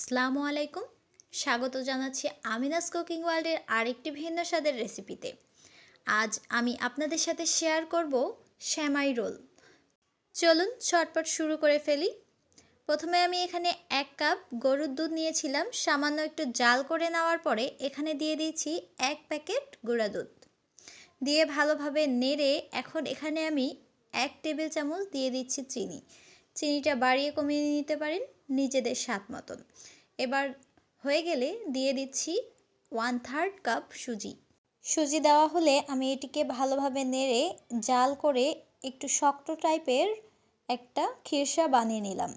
আসসালামু আলাইকুম। স্বাগত জানাচ্ছি আমিনাস কুকিং ওয়ার্ল্ডের আরেকটি ভিন্ন স্বাদের রেসিপিতে। আজ আমি আপনাদের সাথে শেয়ার করব শ্যামাই রোল। চলুন চটপট শুরু করে ফেলি। প্রথমে আমি এখানে এক কাপ গরুর দুধ নিয়েছিলাম। সামান্য একটু জাল করে নেওয়ার পরে এখানে দিয়ে দিয়েছি এক প্যাকেট গুঁড়া দুধ। দিয়ে ভালোভাবে নেড়ে এখন এখানে আমি এক টেবিল চামচ দিয়ে দিচ্ছি চিনি। চিনিটা বাড়িয়ে কমিয়ে নিতে পারেন নিজেদের স্বাদ মতন। এবার হয়ে গেলে দিয়ে দিচ্ছি ওয়ান থার্ড কাপ সুজি। সুজি দেওয়া হলে আমি এটিকে ভালোভাবে নেড়ে জাল করে একটু শক্ত টাইপের একটা খিরসা বানিয়ে নিলাম।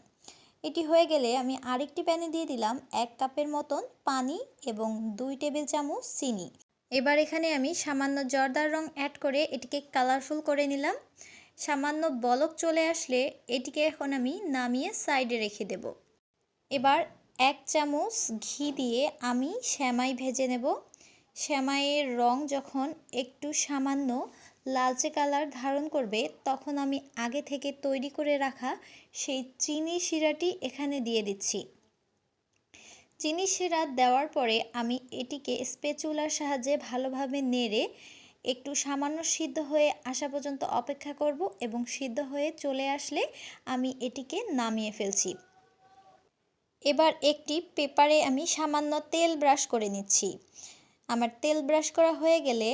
এটি হয়ে গেলে আমি আরেকটি প্যানে দিয়ে দিলাম এক কাপের মতন পানি এবং দুই টেবিল চামচ চিনি। এবার এখানে আমি সামান্য জর্দার রং অ্যাড করে এটিকে কালারফুল করে নিলাম। সামান্য বলক চলে আসলে এটিকে এখন আমি নামিয়ে সাইডে রেখে দেব। এবার এক চামচ ঘি দিয়ে আমি শ্যামাই ভেজে নেব। শ্যামাইয়ের রং যখন একটু সামান্য লালচে কালার ধারণ করবে, তখন আমি আগে থেকে তৈরি করে রাখা সেই চিনি শিরাটি এখানে দিয়ে দিচ্ছি। চিনি শিরা দেওয়ার পরে আমি এটিকে স্পেচুলার সাহায্যে ভালোভাবে নেড়ে একটু সামান্য সিদ্ধ হয়ে আসা পর্যন্ত অপেক্ষা করব এবং সিদ্ধ হয়ে চলে আসলে আমি এটিকে নামিয়ে ফেলছি। এবার একটি পেপারে আমি সামান্য তেল ব্রাশ করে নিচ্ছি। আমার তেল ব্রাশ করা হয়ে গেলে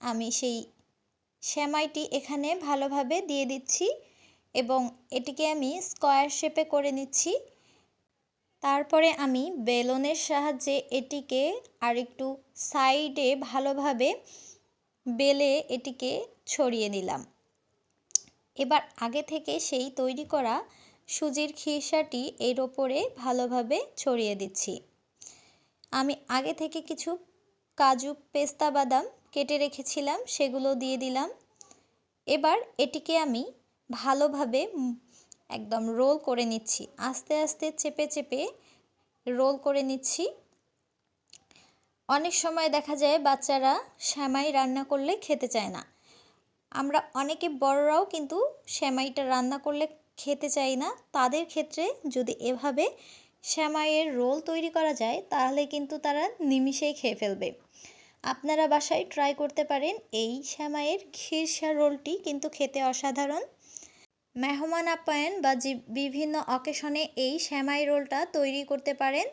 আমি সেই শ্যামাইটি এখানে ভালোভাবে দিয়ে দিচ্ছি এবং এটিকে আমি স্কোয়ার শেপে করে নিচ্ছি। তারপরে আমি বেলনের সাহায্যে এটিকে আরেকটু সাইডে ভালোভাবে বেলে এটিকে ছড়িয়ে নিলাম এবার আগে থেকে সেই তৈরি করা সুজির খিরসাটি এর ওপরে ভালোভাবে ছড়িয়ে দিচ্ছি। আমি আগে থেকে কিছু কাজু পেস্তা বাদাম কেটে রেখেছিলাম, সেগুলো দিয়ে দিলাম। এবার এটিকে আমি ভালোভাবে একদম রোল করে নিচ্ছি। আস্তে আস্তে চেপে চেপে রোল করে নিচ্ছি। অনেক সময় দেখা যায় বাচ্চারা শ্যামাই রান্না করলে খেতে চায় না। আমরা অনেকে বড়রাও কিন্তু শ্যামাইটা রান্না করলে খেতে চাই না। তাদের ক্ষেত্রে যদি এভাবে শ্যামাইয়ের রোল তৈরি করা যায়, তাহলে কিন্তু তারা নিমিষেই খেয়ে ফেলবে। আপনারা বাসায় ট্রাই করতে পারেন এই শ্যামাইয়ের খিরসা রোলটি কিন্তু খেতে অসাধারণ। মেহমান আপ্যায়ন বা বিভিন্ন অকেশনে এই শ্যামাই রোলটা তৈরি করতে পারেন।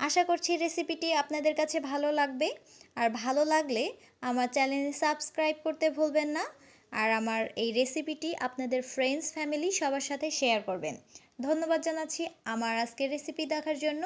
আশা করছি রেসিপিটি আপনাদের কাছে ভালো লাগবে। আর ভালো লাগলে আমার চ্যানেল সাবস্ক্রাইব করতে ভুলবেন না। আর আমার এই রেসিপিটি আপনাদের ফ্রেন্ডস ফ্যামিলি সবার সাথে শেয়ার করবেন। ধন্যবাদ জানাচ্ছি আমার আজকের রেসিপি দেখার জন্য।